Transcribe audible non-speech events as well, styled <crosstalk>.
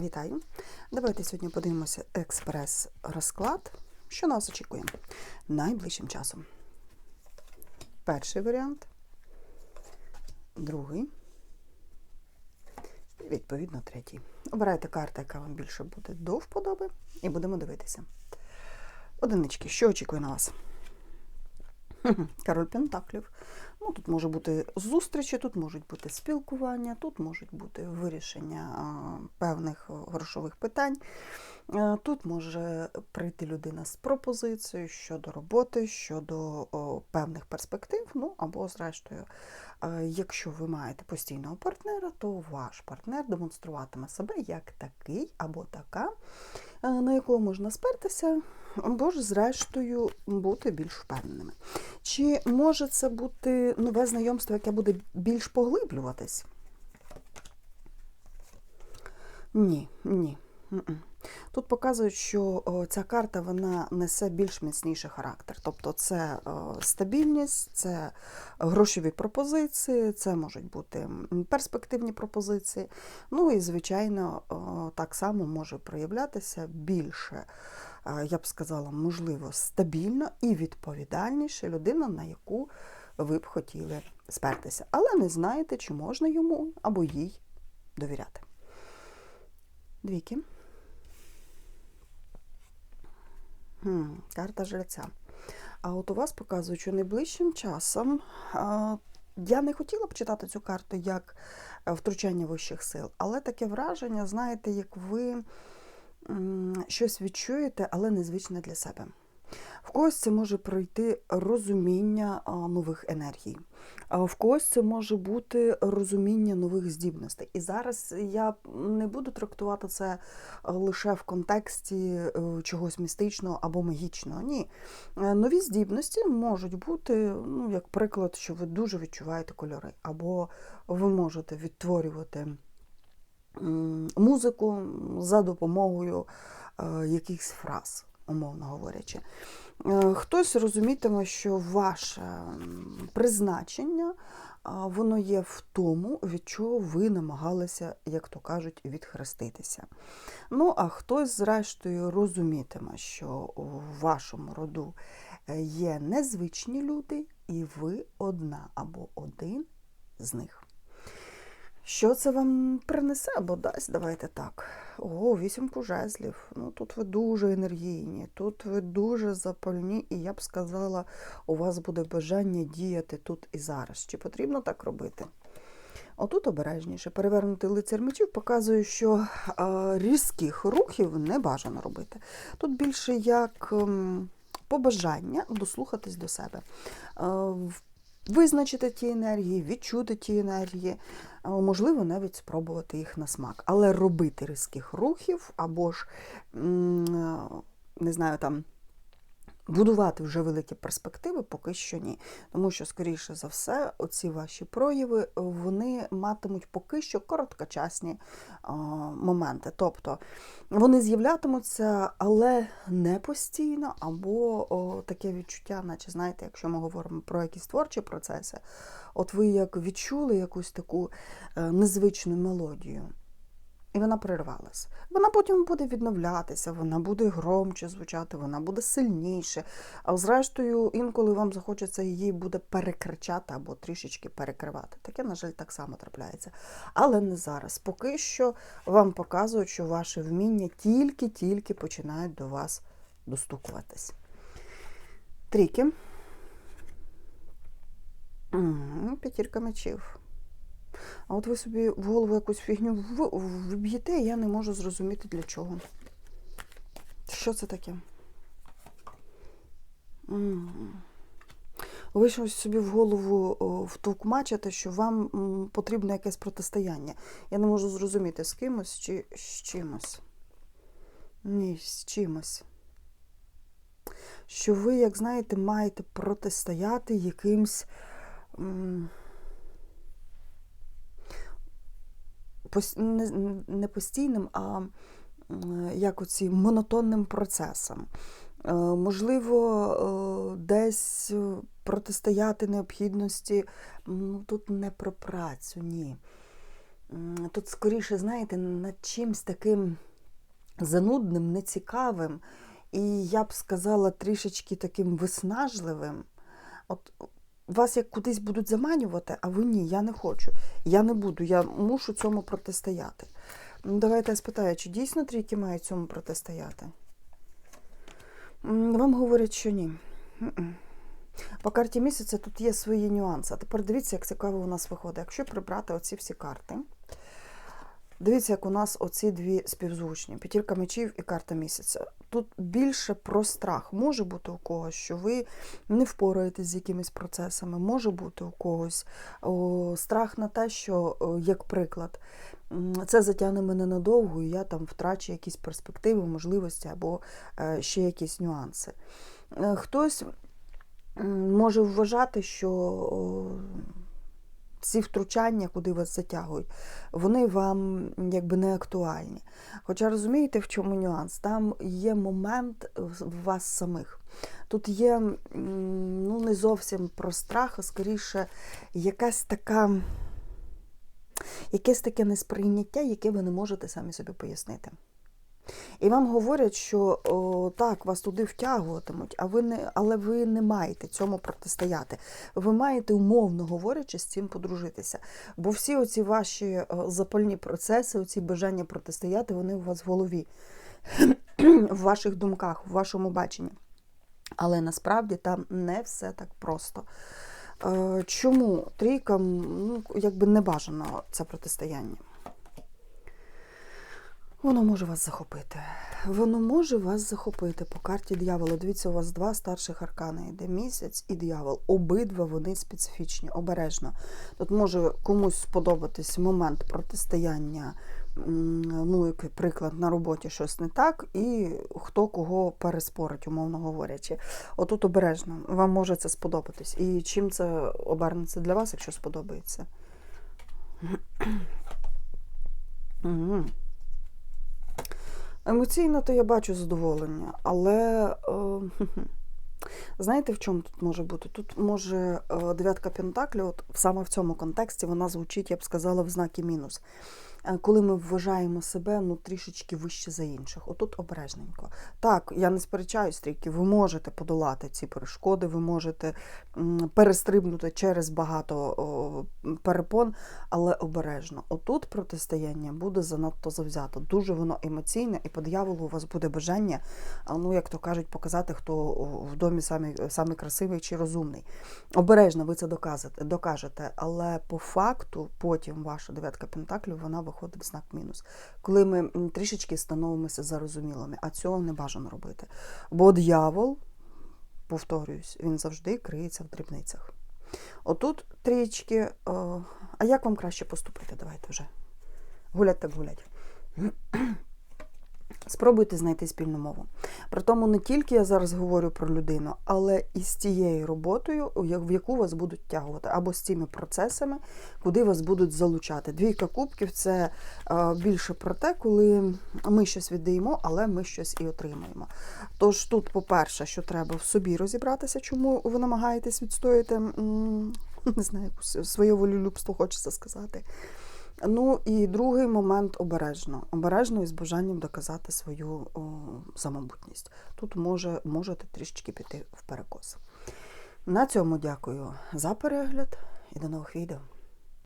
Вітаю! Давайте сьогодні подивимося експрес-розклад, що нас очікує найближчим часом. Перший варіант, другий, і відповідно третій. Обирайте карту, яка вам більше буде до вподоби, і будемо дивитися. Одинички, що очікує на вас? Король Пентаклів. Ну, тут може бути зустрічі, тут можуть бути спілкування, тут можуть бути вирішення певних грошових питань. Е, Тут може прийти людина з пропозицією щодо роботи, щодо певних перспектив. Ну або, зрештою, е, якщо ви маєте постійного партнера, то ваш партнер демонструватиме себе як такий або така, е, на якого можна спертися, або ж, зрештою, бути більш впевненими. Чи може це бути нове знайомство, яке буде більш поглиблюватись? Ні, ні. Тут показують, що ця карта вона несе більш міцніший характер. Тобто це стабільність, це грошові пропозиції, це можуть бути перспективні пропозиції. Ну і, звичайно, так само може проявлятися більше, е, я б сказала, можливо, стабільно і відповідальніше людина, на яку ви б хотіли спертися. Але не знаєте, чи можна йому або їй довіряти. Двіки. Хм, карта жреця. А от у вас показують, що найближчим часом а, я не хотіла б читати цю карту як е, втручання вищих сил, але таке враження, знаєте, як ви щось відчуєте, але незвичне для себе. В когось це може пройти розуміння нових енергій, а в когось це може бути розуміння нових здібностей. І зараз я не буду трактувати це лише в контексті е, чогось містичного або магічного. Ні. Е, Нові здібності можуть бути, ну, як приклад, що ви дуже відчуваєте кольори, або ви можете відтворювати музику за допомогою е, якихось фраз, умовно говорячи. Е, Хтось розумітиме, що ваше призначення воно є в тому, від чого ви намагалися, як то кажуть, відхреститися. Ну, а хтось, зрештою, розумітиме, що в вашому роду е, є незвичні люди, і ви одна або один з них. Що це вам принесе або дасть? Давайте так. О, вісімку жезлів. Ну тут ви дуже енергійні, тут ви дуже запальні, і я б сказала, у вас буде бажання діяти тут і зараз. Чи потрібно так робити? Отут обережніше. Перевернутий лицар мечів показує, що різких рухів не бажано робити. Тут більше як ем, побажання дослухатись до себе. Визначити ті енергії, відчути ті енергії, можливо, навіть спробувати їх на смак. Але робити різких рухів або ж, не знаю, там. Будувати вже великі перспективи поки що ні. Тому що, скоріше за все, оці ваші прояви вони матимуть поки що короткочасні а, моменти. Тобто вони з'являтимуться, але не постійно, або о, таке відчуття, наче знаєте, якщо ми говоримо про якісь творчі процеси, от ви як відчули якусь таку е, незвичну мелодію. І вона перервалась. Вона потім буде відновлятися, вона буде громче звучати, вона буде сильніше. А зрештою, інколи вам захочеться її буде перекричати або трішечки перекривати. Таке, на жаль, так само трапляється. Але не зараз. Поки що вам показують, що ваші вміння тільки-тільки починають до вас достукуватись. Тріки. П'ятірка мечів. А от ви собі в голову якусь фігню і я не можу зрозуміти для чого. Що це таке? Ви щось собі в голову втовкмачите, що вам потрібно якесь протистояння. Я не можу зрозуміти, з кимось чи з чимось. Ні, з чимось. Що ви, як знаєте, маєте протистояти якимсь. Не, постійним, а як оці монотонним процесом. Е, Можливо, е, десь протистояти необхідності, ну тут не про працю, ні. тут скоріше, знаєте, над чимсь таким занудним, нецікавим, і я б сказала, трішечки таким виснажливим. От вас як кудись будуть заманювати, а ви ні, я не хочу. Я не буду, я мушу цьому протистояти. Давайте я спитаю, чи дійсно трійки мають цьому протистояти? Вам говорять, що ні. По карті місяця тут є свої нюанси. А тепер дивіться, як цікаво у нас виходить. Якщо прибрати оці всі карти, дивіться, як у нас оці дві співзвучні: п'ятірка мечів і карта місяця. Тут більше про страх. Може бути у когось, що ви не впораєтесь з якимись процесами, може бути у когось о, страх на те, що, о, як приклад, це затягне мене надовго, і я там втрачу якісь перспективи, можливості або е, ще якісь нюанси. Е, Хтось може вважати, що ці втручання, куди вас затягують, вони вам якби не актуальні. Хоча розумієте, в чому нюанс? Там є момент в вас самих. Тут є ну, не зовсім про страх, а скоріше якась така. Якесь таке несприйняття, яке ви не можете самі собі пояснити. І вам говорять, що о, так, вас туди втягуватимуть, а ви не, але ви не маєте цьому протистояти. Ви маєте, умовно говорячи, з цим подружитися. Бо всі оці ваші запальні процеси, оці бажання протистояти, вони у вас в голові, <clears throat> в ваших думках, в вашому баченні. Але насправді там не все так просто. Е, Чому трійкам ну, якби не бажано це протистояння? Воно може вас захопити. Воно може вас захопити по карті дьявола. Дивіться, у вас два старших аркани йде місяць і дьявол. Обидва вони специфічні, обережно. Тут може комусь сподобатись момент протистояння, ну, як приклад, на роботі щось не так, і хто кого переспорить, умовно говорячи. Отут обережно, вам може це сподобатись. І чим це обернеться для вас, якщо сподобається? <clears throat> Емоційно то я бачу задоволення, але е, <laughs> знаєте, в чому тут може бути? Тут може е, дев'ятка Пентаклів, от саме в цьому контексті вона звучить, я б сказала, в знакі мінус. Е, Коли ми вважаємо себе ну, трішечки вище за інших. Отут обережненько. Так, я не сперечаюсь трійки, ви можете подолати ці перешкоди, ви можете перестрибнути через багато перепон, але обережно. Отут протистояння буде занадто завзято. Дуже воно емоційне, і по дияволу у вас буде бажання, ну як то кажуть, показати, хто в домі самий, самий красивий чи розумний. Обережно ви це доказите, докажете, але по факту потім ваша дев'ятка пентаклів вона виходить в знак мінус. Коли ми трішечки становимося зарозумілими, а цього не бажано робити. Бо диявол, повторююсь, він завжди криється в дрібницях. Отут трічки. е, А як вам краще поступити? Давайте вже. Гулять так гулять. Спробуйте знайти спільну мову. При тому не тільки я зараз говорю про людину, але і з тією роботою, в яку вас будуть тягувати, або з цими процесами, куди вас будуть залучати. Двійка кубків це е, більше про те, коли ми щось віддаємо, але ми щось і отримуємо. Тож тут, по-перше, що треба в собі розібратися, чому ви намагаєтесь відстояти не знаю, своє волелюбство, хочеться сказати. Ну і другий момент обережно. Обережно і з бажанням доказати свою о, самобутність. Тут може, можете трішечки піти в перекос. На цьому дякую за перегляд і до нових відео.